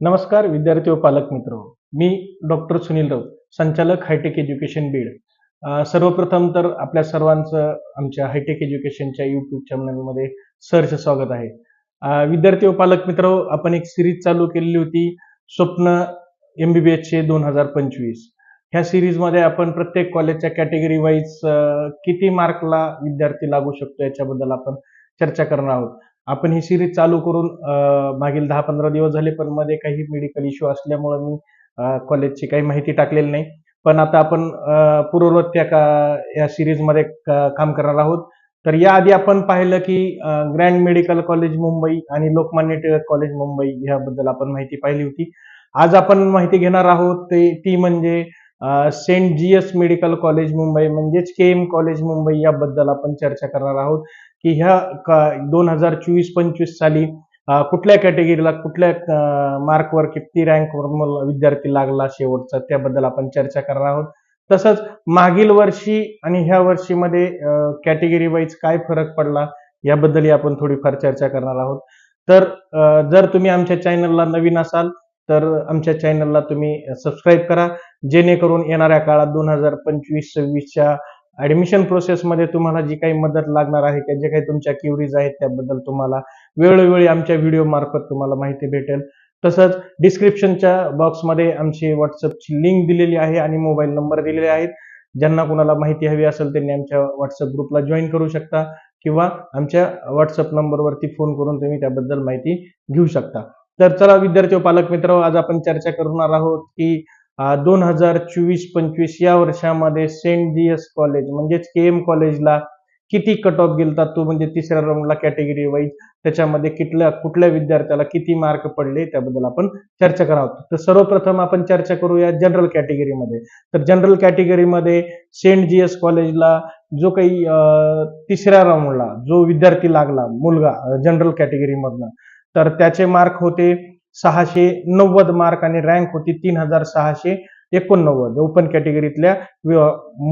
नमस्कार विद्यार्थी व पालक मित्र. मी डॉक्टर सुनील राऊत संचालक हायटेक एज्युकेशन बीड. सर्वप्रथम तर आपल्या सर्वांचं आमच्या हायटेक एज्युकेशनच्या युट्यूब चॅनलमध्ये सरच स्वागत आहे. विद्यार्थी व पालक मित्र आपण एक सिरीज चालू केलेली होती स्वप्न एमबीबीएस चे दोन हजार पंचवीस. ह्या सिरीजमध्ये आपण प्रत्येक कॉलेजच्या कॅटेगरी वाईज किती मार्कला विद्यार्थी लागू शकतो याच्याबद्दल आपण चर्चा करणार आहोत. आपण ही सिरीज चालू करून मागील दहा पंधरा दिवस झाले पण मध्ये काही मेडिकल इश्यू असल्यामुळे मी कॉलेजची काही माहिती टाकलेली नाही. पण आता आपण पूर्ववत त्या का या सिरीजमध्ये काम करणार आहोत. तर याआधी आपण पाहिलं की ग्रँड मेडिकल कॉलेज मुंबई आणि लोकमान्य टिळक कॉलेज मुंबई याबद्दल आपण माहिती पाहिली होती. आज आपण माहिती घेणार आहोत ते ती म्हणजे saint saint GS medical college Mumbai म्हणजेच के एम कॉलेज मुंबई याबद्दल आपण चर्चा करणार आहोत की ह्या दोन हजार चोवीस पंचवीस साली कुठल्या कॅटेगरीला कुठल्या मार्कवर किती रँकवर विद्यार्थी लागला शेवटचा त्याबद्दल आपण चर्चा करणार आहोत. तसंच मागील वर्षी आणि ह्या वर्षीमध्ये कॅटेगरी वाईज काय फरक पडला याबद्दलही आपण थोडीफार चर्चा करणार आहोत. तर जर तुम्ही आमच्या चॅनलला नवीन असाल तर आमच्या चॅनलला तुम्ही सबस्क्राईब करा. जेणेकरून येणाऱ्या काळात दोन हजार पंचवीस सव्वीसच्या ऍडमिशन प्रोसेसमध्ये तुम्हाला जी काही मदत लागणार आहे त्या जे काही तुमच्या क्युरीज आहेत त्याबद्दल तुम्हाला वेळोवेळी आमच्या व्हिडिओ मार्फत तुम्हाला माहिती भेटेल. तसंच डिस्क्रिप्शनच्या बॉक्समध्ये आमची व्हॉट्सअपची लिंक दिलेली आहे आणि मोबाईल नंबर दिलेले आहेत. ज्यांना कोणाला माहिती हवी असेल त्यांनी आमच्या व्हॉट्सअप ग्रुपला जॉईन करू शकता किंवा आमच्या व्हॉट्सअप नंबरवरती फोन करून तुम्ही त्याबद्दल माहिती घेऊ शकता. तर चला विद्यार्थी पालक मित्र आज आपण चर्चा करणार आहोत की दोन हजार चोवीस पंचवीस या वर्षामध्ये सेंट जीएस कॉलेज म्हणजेच के एम कॉलेजला किती कट ऑफ गेलता तो म्हणजे तिसऱ्या राऊंडला कॅटेगरी वाईज त्याच्यामध्ये कुठल्या कुठल्या विद्यार्थ्याला किती मार्क पडले त्याबद्दल आपण चर्चा करणार आहोत. तर सर्वप्रथम आपण चर्चा करूया जनरल कॅटेगरीमध्ये तर जनरल कॅटेगरीमध्ये सेंट जीएस कॉलेजला जो काही तिसऱ्या राऊंडला जो विद्यार्थी लागला मुलगा जनरल कॅटेगरीमधला तर त्याचे मार्क होते सहाशे नव्वद मार्क आणि रँक होती तीन हजार सहाशे एकोणनव्वद. ओपन कॅटेगरीतल्या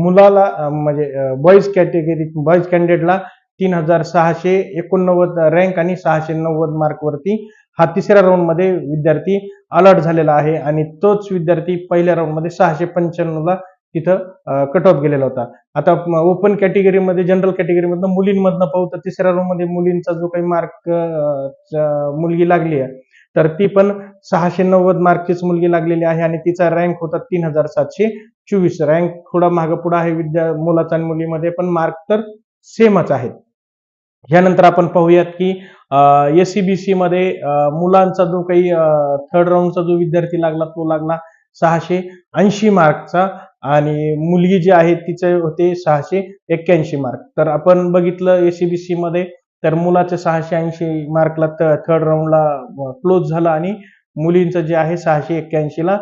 मुलाला म्हणजे बॉईज कॅटेगरी बॉईज कॅन्डिडेटला तीन हजार सहाशे एकोणनव्वद रँक आणि सहाशे नव्वद मार्कवरती हा तिसऱ्या राऊंडमध्ये विद्यार्थी अलर्ट झालेला आहे. आणि तोच विद्यार्थी पहिल्या राऊंडमध्ये सहाशे पंच्याण्णवला तिथं कट ऑफ गेलेला होता. आता ओपन कॅटेगरीमध्ये जनरल कॅटेगरीमधनं मुलींमधनं पाहू तर तिसऱ्या रोमध्ये मध्ये मुलींचा जो काही मार्क मुलगी लागली आहे तर ती पण सहाशे नव्वद मार्कचीच मुलगी लागलेली आहे आणि तिचा रँक होता तीन हजार सातशे चोवीस. रँक थोडा मागं आहे विद्या मुलाचा आणि मुलीमध्ये पण मार्क तर सेमच आहेत. यानंतर आपण पाहूयात की एससीबीसी मध्ये मुलांचा जो काही थर्ड राऊंडचा जो विद्यार्थी लागला तो लागला सहाशे ऐंशी मार्कचा आणि मुलगी जी आहे तिचे होते सहाशे एक्क्याऐंशी मार्क तर आपण बघितलं एसीबीसी मध्ये तर मुलाचे सहाशे ऐंशी मार्कला थर्ड राऊंडला क्लोज झालं आणि मुलींचं जे आहे सहाशे एक्क्याऐंशी ला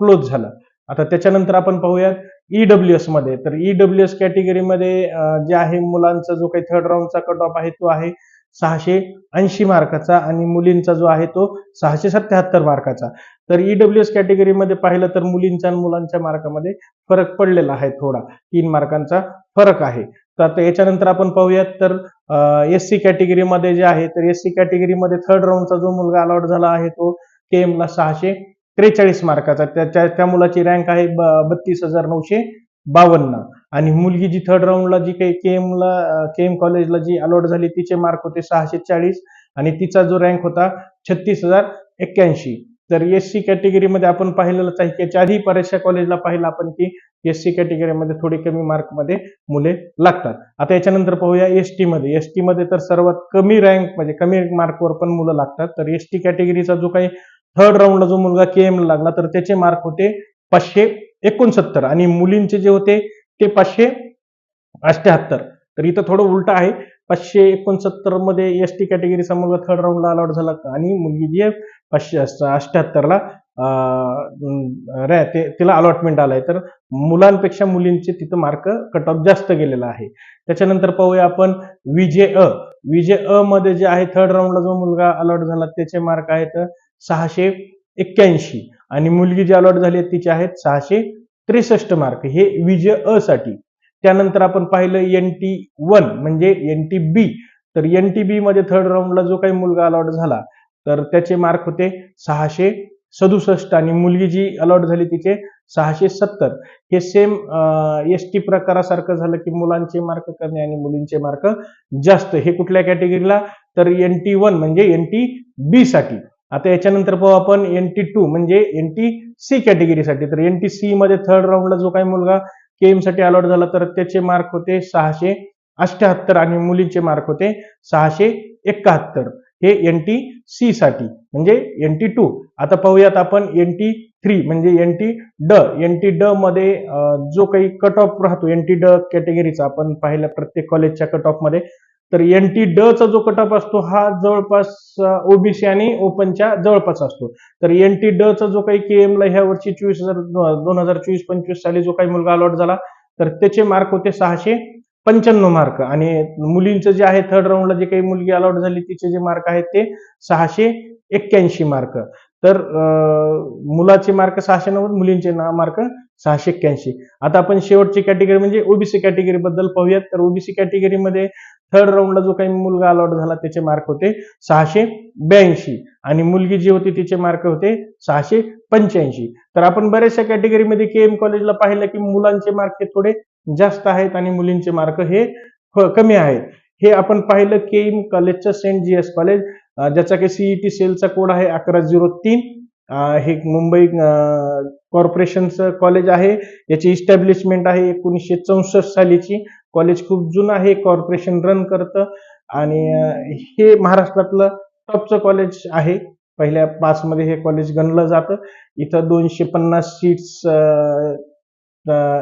क्लोज झालं. आता त्याच्यानंतर आपण पाहूयात ईडब्ल्यू एसमध्ये. तर ईडब्ल्यू एस कॅटेगरीमध्ये जे आहे मुलांचा जो काही थर्ड राऊंडचा कट ऑफ आहे तो आहे सहाशे ऐंशी मार्काचा आणि मुलींचा जो आहे तो सहाशे सत्याहत्तर मार्काचा. तर ईडब्ल्यू एस कॅटेगरीमध्ये पाहिलं तर मुलींच्या आणि मुलांच्या मार्कामध्ये फरक पडलेला आहे थोडा. तीन मार्कांचा फरक आहे. तर आता याच्यानंतर आपण पाहूयात तर एस सी कॅटेगरीमध्ये जे आहे तर एस सी कॅटेगरीमध्ये थर्ड राऊंडचा जो मुलगा अलॉट झाला आहे तो के ला सहाशे त्रेचाळीस मार्काचा. त्याच्या त्या मुलाची रँक आहे बत्तीस हजार नऊशे बावन्न. आणि मुलगी जी थर्ड राऊंडला जी काही के एमला के एम कॉलेजला जी अलॉट झाली तिचे मार्क होते सहाशे चाळीस आणि तिचा जो रँक होता छत्तीस हजार एक्क्याऐंशी. तर एस सी कॅटेगरीमध्ये आपण पाहिलेलंच आहे की याच्या आधी बऱ्याचशा कॉलेजला पाहिलं आपण की एस सी कॅटेगरीमध्ये थोडी कमी मार्कमध्ये मुले लागतात. आता याच्यानंतर पाहूया एस टीमध्ये एस टीमध्ये तर सर्वात कमी रँक म्हणजे कमी मार्कवर पण मुलं लागतात. तर एस टी कॅटेगरीचा जो काही थर्ड राऊंडला जो मुलगा के एमला लागला तर त्याचे मार्क होते पाचशे एकोणसत्तर. आणि मुलींचे जे होते ते पाचशे अष्ट्याहत्तर तर इथं थोडं उलट आहे. पाचशे एकोणसत्तरमध्ये एस टी कॅटेगरीचा मुलगा थर्ड राऊंडला अलॉट झाला. आणि मुलगी जी आहे पाचशे रे ते तिला अलॉटमेंट आलाय. तर मुलांपेक्षा मुलींचे तिथं मार्क कट ऑफ जास्त गेलेला आहे. त्याच्यानंतर पाहूया आपण विजे अ. विजे अ मध्ये जे आहे थर्ड राऊंडला जो मुलगा अलॉट झाला त्याचे मार्क आहेत सहाशे एक्क्याऐंशी. आणि मुलगी जी अलॉट झाली आहे तिचे आहेत सहाशे त्रेसष्ट मार्क हे विजय अ साठी. त्यानंतर आपण पाहिलं एन टी वन म्हणजे एन टी बी तर एन टी बी मध्ये थर्ड राऊंडला जो काही मुलगा अलॉट झाला तर त्याचे मार्क होते सहाशे सदुसष्ट आणि मुलगी जी अलॉट झाली तिचे सहाशे सत्तर. हे सेम एस टी प्रकारासारखं झालं की मुलांचे मार्क कमी आणि मुलींचे मार्क जास्त. हे कुठल्या कॅटेगरीला तर एन टी वन म्हणजे एन टी बी साठी. आता याच्यानंतर पाहू आपण एन टी टू म्हणजे एन टी सी कॅटेगरीसाठी तर एन टी सी मध्ये थर्ड राऊंडला जो काही मुलगा केएमसाठी अलॉट झाला तर त्याचे मार्क होते सहाशे अष्ट्याहत्तर आणि मुलींचे मार्क होते सहाशे एकाहत्तर. हे एन टी सी साठी. म्हणजे एन टी टू आता पाहूयात आपण एन टी थ्री म्हणजे N T D N T D मध्ये जो काही कट ऑफ राहतो एन टी ड कॅटेगरीचा आपण पाहिला प्रत्येक कॉलेजच्या कट ऑफमध्ये तर एन टी ड चा जो कटअप असतो हा जवळपास ओबीसी आणि ओपनच्या जवळपास असतो. तर एन टी ड चा जो काही केएम ला ह्या वर्षी चोवीस हजार दोन हजार चोवीस पंचवीस साली जो काही मुलगा अलॉट झाला तर त्याचे मार्क होते सहाशे पंच्याण्णव मार्क आणि मुलींचं जे आहे थर्ड राऊंडला जे काही मुलगी अलॉट झाली तिचे जे मार्क आहेत ते सहाशे एक्क्याऐंशी मार्क तर मुलाचे मार्क सहाशे नव्वद मुलींचे मार्क सहाशे एक्क्याऐंशी. आता आपण शेवटची कॅटेगरी म्हणजे ओबीसी कॅटेगरी बद्दल पाहूयात. तर ओबीसी कॅटेगरीमध्ये थर्ड राऊंडला जो काही मुलगा अलॉट झाला त्याचे मार्क होते सहाशे ब्याऐंशी. आणि मुलगी जी होती तिचे मार्क होते सहाशे पंच्याऐंशी. तर आपण बऱ्याचशा कॅटेगरीमध्ये के एम कॉलेजला पाहिलं की मुलांचे मार्क हे थोडे जास्त आहेत आणि मुलींचे मार्क हे कमी आहेत. हे आपण पाहिलं के एम कॉलेजचं सेंट जी एस कॉलेज ज्याचा काही सीईटी सेलचा कोड आहे अकरा झिरो तीन. हे मुंबई कॉर्पोरेशनचं कॉलेज आहे. याची इस्टॅब्लिशमेंट आहे एकोणीसशे चौसष्ट सालीची. कॉलेज खूप जुनं आहे कॉर्पोरेशन रन करतं आणि हे महाराष्ट्रातलं टॉपचं कॉलेज आहे. पहिल्या पाच मध्ये हे कॉलेज गणलं जातं. इथं दोनशे पन्नास सीट्स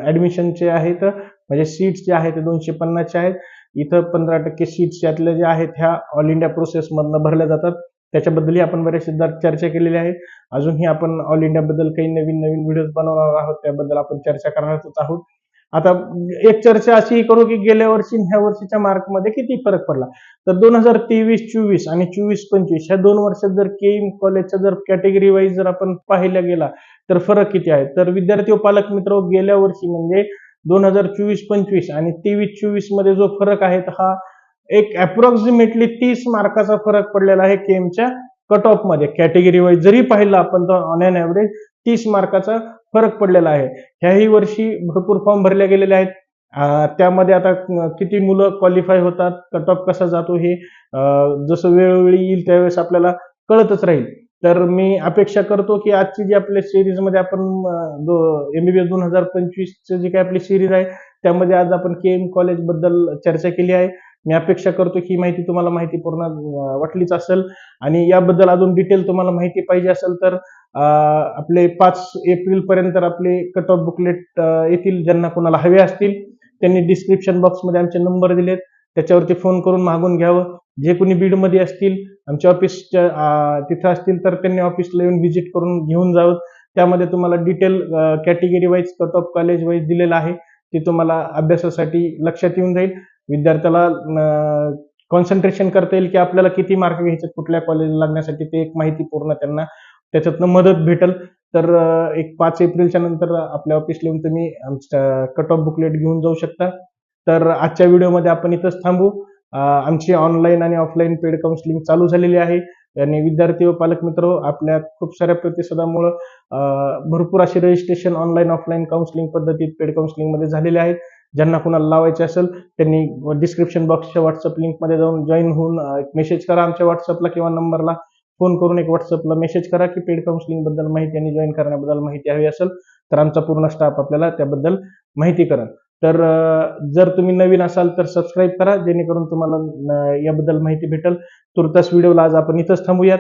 ऍडमिशनचे आहेत. म्हणजे सीट्स जे आहेत ते दोनशे पन्नासचे आहेत. इथं पंधरा टक्के सीट्स यातल्या ज्या आहेत ह्या ऑल इंडिया प्रोसेसमधनं भरल्या जातात. त्याच्याबद्दलही आपण बऱ्याचदा चर्चा केलेली आहे. अजूनही आपण ऑल इंडिया बद्दल काही नवीन नवीन व्हिडिओज बनवणार आहोत त्याबद्दल आपण चर्चा करणारच आहोत. आता एक चर्चा अशी करू की गेल्या वर्षी ह्या वर्षीच्या मार्कमध्ये किती फरक पडला? तर दोन हजार तेवीस चोवीस आणि चोवीस पंचवीस ह्या दोन वर्षात जर केईम कॉलेजच्या जर कॅटेगरी वाईज जर आपण पाहिला गेला तर फरक किती आहे? तर विद्यार्थी व पालक मित्र गेल्या वर्षी म्हणजे दोन हजार चोवीस पंचवीस आणि तेवीस चोवीसमध्ये जो फरक आहे हा एक अप्रॉक्सिमेटली तीस मार्काचा फरक पडलेला आहे केमच्या कट ऑफमध्ये. कॅटेगरी वाईज जरी पाहिलं आपण तर ऑन एन ऍव्हरेज तीस मार्काचा फरक पडलेला आहे. ह्याही वर्षी भरपूर फॉर्म भरले गेलेले आहेत. त्यामध्ये आता किती मुलं क्वालिफाय होतात कट ऑफ कसा जातो हे जसं वेळोवेळी येईल त्यावेळेस आपल्याला कळतच राहील. तर मी अपेक्षा करतो की आजची जी आपल्या सिरीजमध्ये आपण एमबीबीएस दोन हजार पंचवीस जी काही आपली सिरीज आहे त्यामध्ये आज आपण के एम कॉलेजबद्दल चर्चा केली आहे. मी अपेक्षा करतो की ही माहिती तुम्हाला माहिती पूर्ण वाटलीच असेल. आणि याबद्दल अजून डिटेल तुम्हाला माहिती पाहिजे असेल तर आपले पाच एप्रिल पर्यंत आपले कट ऑफ बुकलेट येतील. ज्यांना कोणाला हवे असतील त्यांनी डिस्क्रिप्शन बॉक्समध्ये आमचे नंबर दिलेत. त्याच्यावरती फोन करून मागून घ्यावं. जे कोणी बीडमध्ये असतील आमच्या ऑफिसच्या तिथं असतील तर त्यांनी ऑफिसला येऊन व्हिजिट करून घेऊन जावं. त्यामध्ये तुम्हाला detail category wise cut off college wise दिलेलं आहे. ते तुम्हाला अभ्यासासाठी लक्षात येऊन जाईल. विद्यार्थ्याला कॉन्सन्ट्रेशन करता येईल की आपल्याला किती मार्क घ्यायचे कुठल्या कॉलेज लागण्यासाठी ते एक माहिती पूर्ण त्यांना त्याच्यातनं मदत भेटल. तर एक पाच एप्रिलच्या नंतर आपल्या ऑफिसला येऊन तुम्ही आमच्या कट ऑफ बुकलेट घेऊन जाऊ शकता. तर आजच्या व्हिडिओमध्ये आपण इथंच थांबू. आमची ऑनलाईन आणि ऑफलाईन पेड काउन्सिलिंग चालू झालेली आहे. आणि विद्यार्थी व पालक मित्र आपल्या खूप साऱ्या प्रतिसादामुळं भरपूर असे रजिस्ट्रेशन ऑनलाईन ऑफलाईन काउन्सिलिंग पद्धतीत पेड काउन्सिलिंगमध्ये झालेले आहेत. ज्यांना कुणाला लावायचे असेल त्यांनी डिस्क्रिप्शन बॉक्सच्या व्हॉट्सअप लिंकमध्ये जाऊन जॉईन होऊन एक मेसेज करा आमच्या व्हॉट्सअपला किंवा नंबरला फोन करून एक व्हॉट्सअपला मेसेज करा की पेड काउन्सिलिंगबद्दल माहिती आणि जॉईन करण्याबद्दल माहिती हवी असेल तर आमचा पूर्ण स्टाफ आपल्याला त्याबद्दल माहिती करा तर जर तुम्ही नवीन असाल तर सबस्क्राईब करा जेणेकरून तुम्हाला याबद्दल माहिती भेटेल. तुर्तास व्हिडिओला आज आपण इथंच थांबूयात.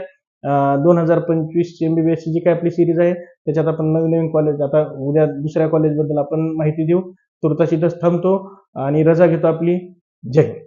दोन हजार पंचवीस एमबीबीएसची जी काय आपली सिरीज आहे त्याच्यात आपण नवीन नवीन कॉलेज आता उद्या दुसऱ्या कॉलेजबद्दल आपण माहिती देऊ. तुर्तास इथंच थांबतो आणि रजा घेतो आपली. जय हिंद.